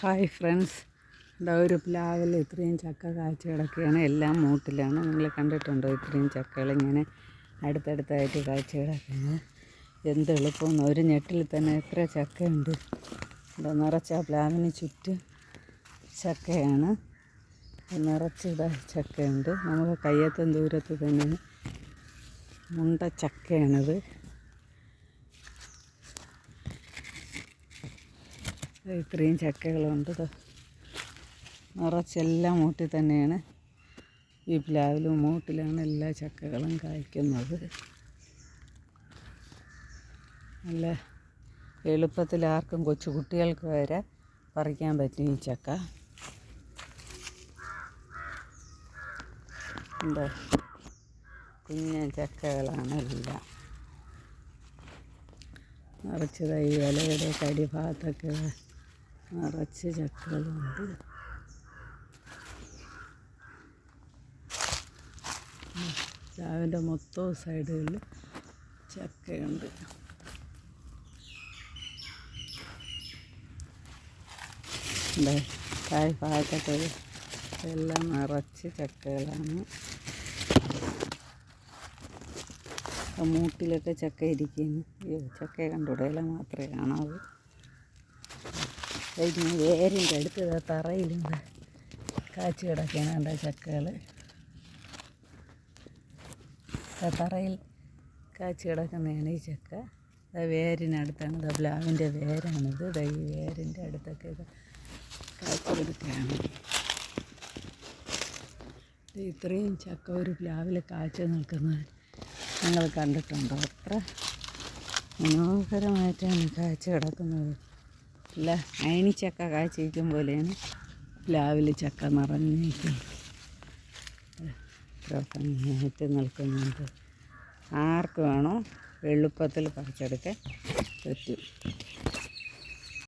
Hi friends. ഇതാ ഒരു പ്ലാവിൽ ഇത്രയും ചക്ക കാഴ്ച കിടക്കുകയാണ് എല്ലാം മൂട്ടിലാണ്. നിങ്ങൾ കണ്ടിട്ടുണ്ടോ? ഇത്രയും ചക്കകളിങ്ങനെ അടുത്തടുത്തായിട്ട് കാഴ്ച കിടക്കുന്നത് എന്ത് എളുപ്പമെന്ന് ഒരു ഞെട്ടിൽ തന്നെ എത്ര ചക്കയുണ്ട്. ഇവിടെ നിറച്ച ആ പ്ലാവിന് ചുറ്റും ചക്കയാണ്. നിറച്ച് ചക്കയുണ്ട്. നമുക്ക് കയ്യെത്തും ദൂരത്ത് തന്നെ മുണ്ട ചക്കയാണിത്. ഇത്രയും ചക്കകളുണ്ട്. നിറച്ചെല്ലാം മൂട്ടിൽ തന്നെയാണ്. ഈ പ്ലാവിലും മൂട്ടിലാണ് എല്ലാ ചക്കകളും കായ്ക്കുന്നത്. നല്ല എളുപ്പത്തിൽ ആർക്കും കൊച്ചു കുട്ടികൾക്ക് വരെ പറിക്കാൻ പറ്റും ഈ ചക്ക. എന്താ കുഞ്ഞ ചക്കകളാണ് എല്ലാം. നിറച്ചതായി ഇലയുടെ അടിഭാഗത്തൊക്കെ നിറച്ച് ചക്കകളുണ്ട്. പ്ലാവിന്റെ മൊത്തം സൈഡുകളിൽ ചക്കയുണ്ട്. കായ് ഭാഗത്തൊക്കെ എല്ലാം നിറച്ച് ചക്കകളാണ്. മൂട്ടിലൊക്കെ ചക്ക ഇരിക്കുന്നു. ചക്ക കണ്ടൂടെ ഇല മാത്രമേ കാണാവൂ. ഇങ്ങനെ വേരിന്റെ അടുത്ത് തറയിലുണ്ട് തറയിലും കാച്ചു കിടക്കുകയാണ് എന്റെ ചക്കകൾ തറയിൽ കാച്ചു കിടക്കുന്നതാണ് ഈ ചക്ക. വേരിനടുത്താണ് ദാ പ്ലാവിന്റെ വേരാണിത്. ദാ ഈ വേരിന്റെ അടുത്തൊക്കെ ഇത് കാച്ചു കിടക്കുകയാണ്. ഇത്രയും ചക്ക ഒരു പ്ലാവിൽ കാച്ചു നിൽക്കുന്നത് ഞങ്ങൾ കണ്ടിട്ടുണ്ടോ? അത്ര മനോഹരമായിട്ടാണ് കാച്ചു കിടക്കുന്നത്. അല്ല? ചക്ക കാച്ചിരിക്കും പോലെയാണ്. പ്ലാവിൽ ചക്ക നിറഞ്ഞിട്ട്. ഭംഗിയായിട്ട് നിൽക്കുന്നുണ്ട്. ആർക്ക് വേണോ എളുപ്പത്തിൽ പറിച്ചെടുക്കാൻ പറ്റും.